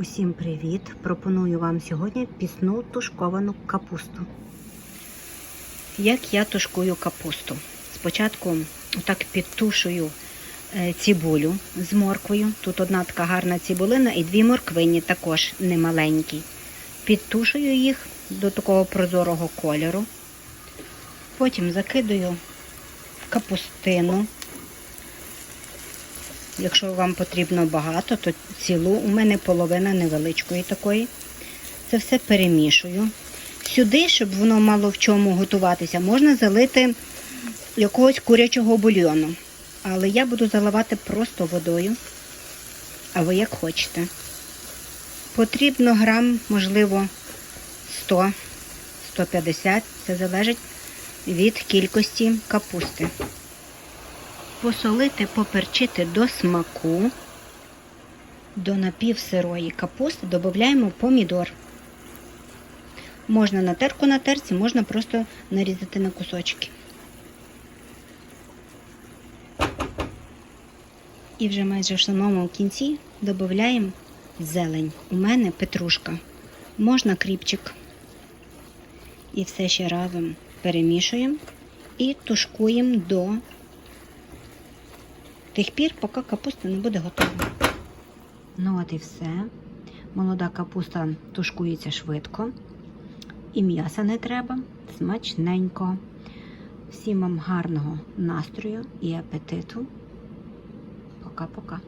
Усім привіт! Пропоную вам сьогодні пісну тушковану капусту. Як я тушкую капусту? Спочатку так підтушую е, цибулю з морквою. Тут одна така гарна цибулина і дві морквині також немаленькі. Підтушую їх до такого прозорого кольору. Потім закидаю в капустину. Якщо вам потрібно багато, то цілу. У мене половина невеличкої такої. Це все перемішую. Сюди, щоб воно мало в чому готуватися, можна залити якогось курячого бульйону. Але я буду заливати просто водою. А ви як хочете. Потрібно грам, можливо, 100-150. Це залежить від кількості капусти посолити, поперчити до смаку. До напівсирої капусти додаємо помідор. Можна на терку на терці, можна просто нарізати на кусочки. І вже майже в самому кінці додаємо зелень. У мене петрушка. Можна кріпчик. І все ще разом перемішуємо і тушкуємо до тих пір, поки капуста не буде готова. Ну от і все. Молода капуста тушкується швидко. І м'яса не треба. Смачненько. Всім вам гарного настрою і апетиту. Пока-пока.